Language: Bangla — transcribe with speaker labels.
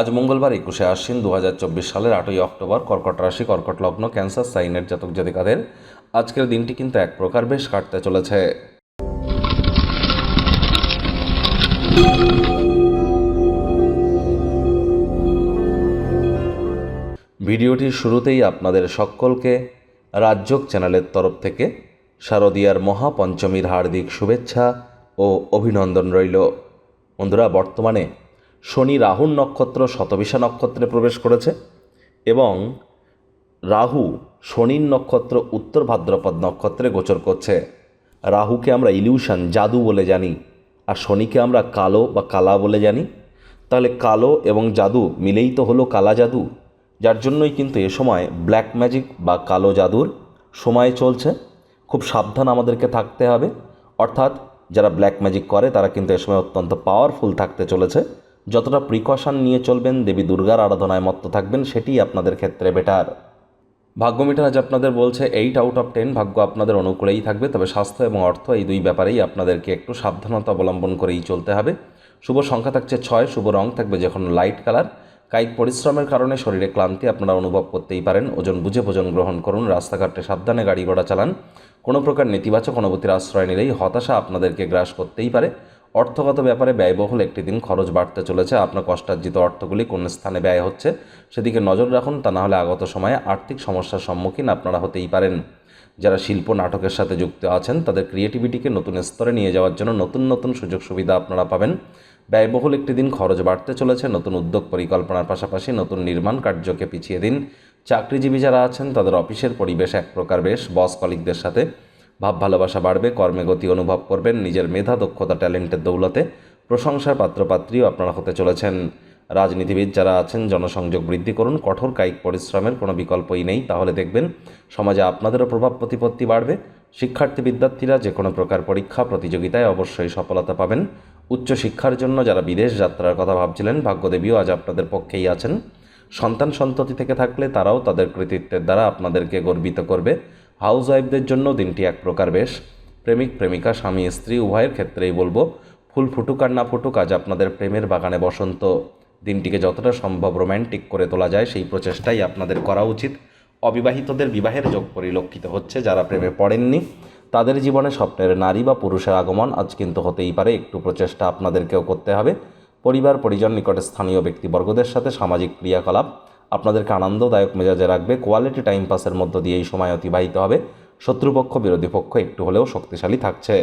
Speaker 1: আজ মঙ্গলবার একুশে আশ্বিন দু হাজার চব্বিশ সালের আটই অক্টোবর কর্কট রাশি, কর্কট লগ্ন, ক্যান্সার, সাইনের জাতক জাতিকাদের আজকের দিনটি কিন্তু এক প্রকার বেশ কাটতে চলেছে। ভিডিওটির শুরুতেই আপনাদের সকলকে রাজ্যক চ্যানেলের তরফ থেকে শারদীয়ার মহাপঞ্চমীর হার্দিক শুভেচ্ছা ও অভিনন্দন রইল। বন্ধুরা, বর্তমানে শনি রাহুর নক্ষত্র শতবিশা নক্ষত্রে প্রবেশ করেছে এবং রাহু শনির নক্ষত্র উত্তর ভাদ্রপদ নক্ষত্রে গোচর করছে। রাহুকে আমরা ইলিউশন, জাদু বলে জানি আর শনিকে আমরা কালো বা কালা বলে জানি। তাহলে কালো এবং জাদু মিলেই তো হলো কালা জাদু, যার জন্যই কিন্তু এ সময় ব্ল্যাক ম্যাজিক বা কালো জাদুর সময় চলছে। খুব সাবধান আমাদেরকে থাকতে হবে। অর্থাৎ যারা ব্ল্যাক ম্যাজিক করে তারা কিন্তু এ সময় অত্যন্ত পাওয়ারফুল থাকতে চলেছে। যতটা প্রিকশন নিয়ে চলবেন, দেবী দুর্গার আরাধনায় মত্ত থাকবেন সেটিই আপনাদের ক্ষেত্রে বেটার ভাগ্য মিটার আজ আপনাদের বলছে এইট আউট অফ টেন ভাগ্য আপনাদের অনুকূলেই থাকবে, তবে স্বাস্থ্য এবং অর্থ এই দুই ব্যাপারেই আপনাদেরকে একটু সাবধানতা অবলম্বন করেই চলতে হবে। শুভ সংখ্যা থাকছে ছয়, শুভ রং থাকবে যখন লাইট কালার কায়িক পরিশ্রমের কারণে শরীরে ক্লান্তি আপনারা অনুভব করতেই পারেন। ওজন বুঝে ভোজন গ্রহণ করুন, রাস্তাঘাটে সাবধানে গাড়ি ঘোড়া চালান। কোনো প্রকার নেতিবাচক অনুভূতির আশ্রয় নিলেই হতাশা আপনাদেরকে গ্রাস করতেই পারে। অর্থগত ব্যাপারে ব্যয়বহুল একটি দিন খরচ বাড়তে চলেছে। আপনার কষ্টার্জিত অর্থগুলি কোন স্থানে ব্যয় হচ্ছে সেদিকে নজর রাখুন, তা না হলে আগত সময়ে আর্থিক সমস্যার সম্মুখীন আপনারা হতেই পারেন। যারা শিল্প নাটকের সাথে যুক্ত আছেন, তাদের ক্রিয়েটিভিটিকে নতুন স্তরে নিয়ে যাওয়ার জন্য নতুন নতুন সুযোগ সুবিধা আপনারা পাবেন। ব্যয়বহুল একটি দিন খরচ বাড়তে চলেছে, নতুন উদ্যোগ পরিকল্পনার পাশাপাশি নতুন নির্মাণ কার্যকে পিছিয়ে দিন। চাকরিজীবী যারা আছেন, তাদের অফিসের পরিবেশ এক প্রকার বেশ বস কলিকদের সাথে ভাব ভালোবাসা বাড়বে, কর্মে গতি অনুভব করবেন, নিজের মেধা, দক্ষতা, ট্যালেন্টের দৌলতে প্রশংসার পাত্রপাত্রীও আপনারা হতে চলেছেন। রাজনীতিবিদ যারা আছেন, জনসংযোগ বৃদ্ধি করুন, কঠোর কায়িক পরিশ্রমের কোনো বিকল্পই নেই। তাহলে দেখবেন, সমাজে আপনাদেরও প্রভাব প্রতিপত্তি বাড়বে। শিক্ষার্থী বিদ্যার্থীরা যে কোনো প্রকার পরীক্ষা, প্রতিযোগিতায় অবশ্যই সফলতা পাবেন। উচ্চশিক্ষার জন্য যারা বিদেশ যাত্রার কথা ভাবছিলেন, ভাগ্যদেবীও আজ আপনাদের পক্ষেই আছেন। সন্তান সন্ততি থেকে থাকলে তারাও তাদের কৃতিত্বের দ্বারা আপনাদেরকে গর্বিত করবে। হাউস ওয়াইফদের জন্য দিনটি এক প্রকার বেশ। প্রেমিক, প্রেমিকা, স্বামী, স্ত্রী, উভয়ের ক্ষেত্রেই বলব, ফুল ফুটুক আর না ফুটুক আজ আপনাদের প্রেমের বাগানে বসন্ত। দিনটিকে যতটা সম্ভব রোম্যান্টিক করে তোলা যায়, সেই প্রচেষ্টাই আপনাদের করা উচিত। অবিবাহিতদের বিবাহের যোগ পরিলক্ষিত হচ্ছে যারা প্রেমে পড়েননি। তাদের জীবনে স্বপ্নের নারী বা পুরুষের আগমন আজ কিন্তু হতেই পারে, একটু প্রচেষ্টা আপনাদেরকেও করতে হবে। পরিবার, পরিজন নিকটে স্থানীয় ব্যক্তিবর্গদের সাথে সামাজিক ক্রিয়াকলাপ আপনাদেরকে আনন্দদায়ক মেজাজে রাখবে কোয়ালিটি টাইম পাসের মধ্য দিয়ে এই সময় অতিবাহিত হবে। শত্রুপক্ষ, বিরোধী পক্ষ একটু হলেও শক্তিশালী থাকছে।